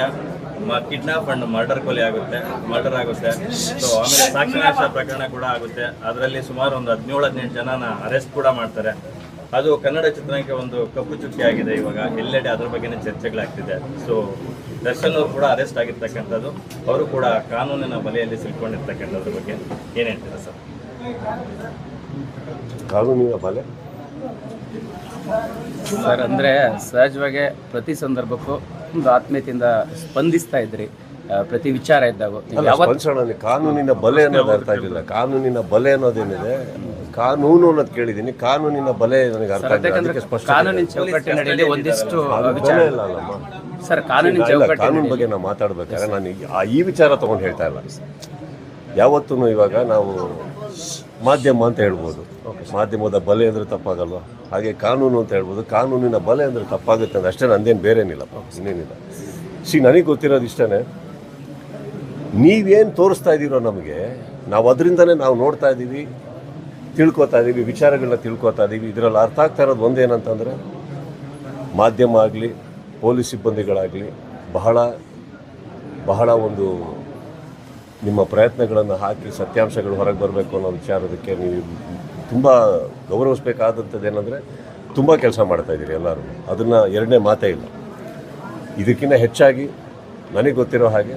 ರೀತಿಯ kidnap and murder ಕೊಲೆ ಆಗುತ್ತೆ ಮರ್ಡರ್ ಆಗುತ್ತೆ. ಸೊ ಆಮೇಲೆ ಸಾಕ್ಷಿನಾಶ ಪ್ರಕರಣ ಕೂಡ ಆಗುತ್ತೆ. ಅದರಲ್ಲಿ ಸುಮಾರು ಒಂದು ಹದಿನೇಳು ಹದಿನೆಂಟು ಜನನ ಅರೆಸ್ಟ್ ಕೂಡ ಮಾಡ್ತಾರೆ. ಅದು ಕನ್ನಡ ಚಿತ್ರರಂಗಕ್ಕೆ ಒಂದು ಕಪ್ಪು ಚುಕ್ಕಿ ಆಗಿದೆ ಇವಾಗ. ಎಲ್ಲೆಡೆ ಅದ್ರ ಬಗ್ಗೆನೇ ಚರ್ಚೆಗಳಾಗ್ತಿದೆ. ಸೊ ದರ್ಶನ್ ಅವರು ಕೂಡ ಅರೆಸ್ಟ್ ಆಗಿರ್ತಕ್ಕಂಥದ್ದು. ಅವರು ಕೂಡ ಕಾನೂನಿನ ಬಲೆಯಲ್ಲಿ ಸಿಲ್ಕೊಂಡಿರ್ತಕ್ಕಂಥದ್ರ ಬಗ್ಗೆ ಏನು ಹೇಳ್ತೀರಾ ಸರ್? ಕಾನೂನಿನ ಬಲೆ? ಸರ್ ಅಂದರೆ ಸಹಜವಾಗಿ ಪ್ರತಿ ಸಂದರ್ಭಕ್ಕೂ ಒಂದು ಆತ್ಮೀಯತೆಯಿಂದ ಸ್ಪಂದಿಸ್ತಾ ಇದ್ರಿ ಪ್ರತಿ ವಿಚಾರ ಇದ್ದಾಗ. ನೀವು ಯಾವತ್ತು ಸ್ಪಂದಿಸೋಣ ಕಾನೂನಿನ ಬಲೆ ಅನ್ನೋದು ಅರ್ಥ ಆಗಿಲ್ಲ. ಕಾನೂನಿನ ಬಲೆ ಅನ್ನೋದೇನಿದೆ ಕಾನೂನು ಅನ್ನೋದು ಕೇಳಿದ್ದೀನಿ. ಕಾನೂನಿನ ಬಲೆ ನನಗೆ ಅರ್ಥ ಆಗಿಲ್ಲ. ಅದಕ್ಕೆ ಸ್ಪಷ್ಟ ಕಾನೂನಿನ ಒಂದಿಷ್ಟು ವಿಚಾರ ಬೆಲೆ ಇಲ್ಲ ಅಲ್ಲಮ್ಮ. ಸರ್ ಕಾನೂನಿನ ಇಲ್ಲ, ಚೌಕಟ್ಟಿನ ಕಾನೂನು ಬಗ್ಗೆ ನಾವು ಮಾತಾಡ್ಬೇಕಾದ್ರೆ ನಾನು ಈ- ಆ ಈ ವಿಚಾರ ತಗೊಂಡು ಹೇಳ್ತಾ ಇಲ್ಲ. ಯಾವತ್ತೂ ಇವಾಗ ನಾವು ಮಾಧ್ಯಮ ಅಂತ ಹೇಳ್ಬೋದು. ಮಾಧ್ಯಮದ ಬಲೆ ಅಂದರೆ ತಪ್ಪಾಗಲ್ವ? ಹಾಗೆ ಕಾನೂನು ಅಂತ ಹೇಳ್ಬೋದು. ಕಾನೂನಿನ ಬಲೆ ಅಂದರೆ ತಪ್ಪಾಗುತ್ತೆ ಅಂದರೆ ಅಷ್ಟೇ ನಂದೇನು ಬೇರೇನಿಲ್ಲಪ್ಪ ಇನ್ನೇನಿಲ್ಲ. ಸಿ ನನಗೆ ಗೊತ್ತಿರೋದು ಇಷ್ಟೇ ನೀವೇನು ತೋರಿಸ್ತಾ ಇದ್ದೀರೋ ನಮಗೆ, ನಾವು ಅದರಿಂದನೇ ನಾವು ನೋಡ್ತಾ ಇದ್ದೀವಿ, ತಿಳ್ಕೊತಾ ಇದ್ದೀವಿ ವಿಚಾರಗಳನ್ನ ತಿಳ್ಕೊತಾ ಇದ್ದೀವಿ. ಇದರಲ್ಲಿ ಅರ್ಥ ಆಗ್ತಾ ಇರೋದು ಒಂದೇನಂತಂದರೆ, ಮಾಧ್ಯಮ ಆಗಲಿ, ಪೊಲೀಸ್ ಸಿಬ್ಬಂದಿಗಳಾಗಲಿ, ಬಹಳ ಬಹಳ ಒಂದು ನಿಮ್ಮ ಪ್ರಯತ್ನಗಳನ್ನು ಹಾಕಿ ಸತ್ಯಾಂಶಗಳು ಹೊರಗೆ ಬರಬೇಕು ಅನ್ನೋ ವಿಚಾರದಕ್ಕೆ ನೀವು ತುಂಬ ಗೌರವಿಸ್ಬೇಕಾದಂಥದ್ದು ಏನಂದರೆ ತುಂಬ ಕೆಲಸ ಮಾಡ್ತಾ ಇದ್ದೀರಿ ಎಲ್ಲರೂ. ಅದನ್ನು ಎರಡನೇ ಮಾತೇ ಇಲ್ಲ. ಇದಕ್ಕಿಂತ ಹೆಚ್ಚಾಗಿ ನನಗೆ ಗೊತ್ತಿರೋ ಹಾಗೆ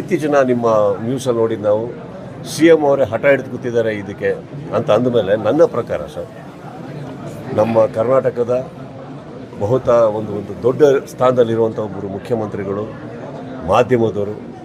ಇತ್ತೀಚಿನ ನಿಮ್ಮ ನ್ಯೂಸಲ್ಲಿ ನೋಡಿದ ನಾವು ಸಿ ಎಂ ಅವರೇ ಹಠ ಹಿಡಿದು ಕೂತಿದ್ದಾರೆ ಇದಕ್ಕೆ ಅಂತ ಅಂದಮೇಲೆ ನನ್ನ ಪ್ರಕಾರ ಸರ್, ನಮ್ಮ ಕರ್ನಾಟಕದ ಬಹುತ ಒಂದು ಒಂದು ದೊಡ್ಡ ಸ್ಥಾನದಲ್ಲಿರುವಂಥ ಒಬ್ಬರು ಮುಖ್ಯಮಂತ್ರಿಗಳು, ಮಾಧ್ಯಮದವರು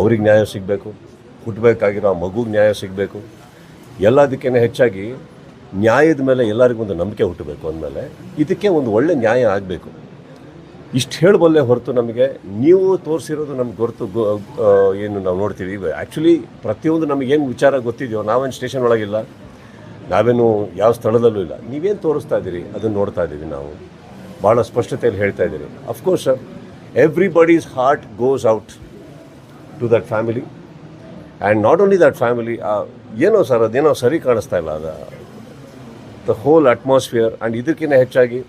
ಅವ್ರಿಗೆ ನ್ಯಾಯ ಸಿಗಬೇಕು ಹುಟ್ಟಬೇಕಾಗಿರೋ ಆ ಮಗುಗೆ ನ್ಯಾಯ ಸಿಗಬೇಕು. ಎಲ್ಲದಕ್ಕೇ ಹೆಚ್ಚಾಗಿ ನ್ಯಾಯದ ಮೇಲೆ ಎಲ್ಲರಿಗೂ ಒಂದು ನಂಬಿಕೆ ಹುಟ್ಟಬೇಕು ಅಂದಮೇಲೆ ಇದಕ್ಕೆ ಒಂದು ಒಳ್ಳೆ ನ್ಯಾಯ ಆಗಬೇಕು. ಇಷ್ಟು ಹೇಳಬಲ್ಲೆ ಹೊರತು ನಮಗೆ ನೀವು ತೋರಿಸಿರೋದು ನಮ್ಗೆ ಗೊತ್ತು ಏನು ನಾವು ನೋಡ್ತೀವಿ. ಆ್ಯಕ್ಚುಲಿ ಪ್ರತಿಯೊಂದು ನಮಗೇನು ವಿಚಾರ ಗೊತ್ತಿದೆಯೋ, ನಾವೇನು ಸ್ಟೇಷನ್ ಒಳಗಿಲ್ಲ, ನಾವೇನು ಯಾವ ಸ್ಥಳದಲ್ಲೂ ಇಲ್ಲ. ನೀವೇನು ತೋರಿಸ್ತಾ ಇದ್ದೀರಿ, ಅದನ್ನು ನೋಡ್ತಾ ಇದ್ದೀವಿ ನಾವು. ಭಾಳ ಸ್ಪಷ್ಟತೆಯಲ್ಲಿ ಹೇಳ್ತಾ ಇದ್ದೀರಿ. Of course sir everybody's heart goes out to that family and not only that family ಏನೋ ಸರ್, ಅದೇನೋ ಸರಿ ಕಾಣಿಸ್ತಾ ಇಲ್ಲ ಅದು. ದ ಹೋಲ್ ಅಟ್ಮಾಸ್ಫಿಯರ್ ಆ್ಯಂಡ್ ಇದಕ್ಕಿಂತ ಹೆಚ್ಚಾಗಿ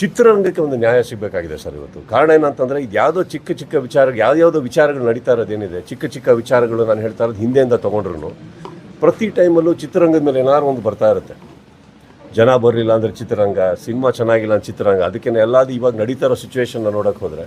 ಚಿತ್ರರಂಗಕ್ಕೆ ಒಂದು ನ್ಯಾಯ ಸಿಗಬೇಕಾಗಿದೆ ಸರ್ ಇವತ್ತು. ಕಾರಣ ಏನಂತಂದರೆ, ಇದು ಯಾವುದೋ ಚಿಕ್ಕ ಚಿಕ್ಕ ವಿಚಾರ, ಯಾವ್ಯಾವುದೋ ವಿಚಾರಗಳು ನಡೀತಾ ಇರೋದೇನಿದೆ ಚಿಕ್ಕ ಚಿಕ್ಕ ವಿಚಾರಗಳು ನಾನು ಹೇಳ್ತಾ ಇರೋದು ಹಿಂದೆಯಿಂದ ತೊಗೊಂಡ್ರು ಪ್ರತಿ ಟೈಮಲ್ಲೂ ಚಿತ್ರರಂಗದ ಮೇಲೆ ಏನಾದ್ರು ಒಂದು ಬರ್ತಾ ಇರುತ್ತೆ. ಜನ ಬರಲಿಲ್ಲ ಅಂದರೆ ಚಿತ್ರರಂಗ, ಸಿನಿಮಾ ಚೆನ್ನಾಗಿಲ್ಲ ಅಂತ ಚಿತ್ರರಂಗ. ಅದಕ್ಕೆ ಎಲ್ಲಾದು ಇವಾಗ ನಡೀತಾ ಇರೋ ಸಿಚುವೇಶನ್ನ ನೋಡೋಕೆ ಹೋದರೆ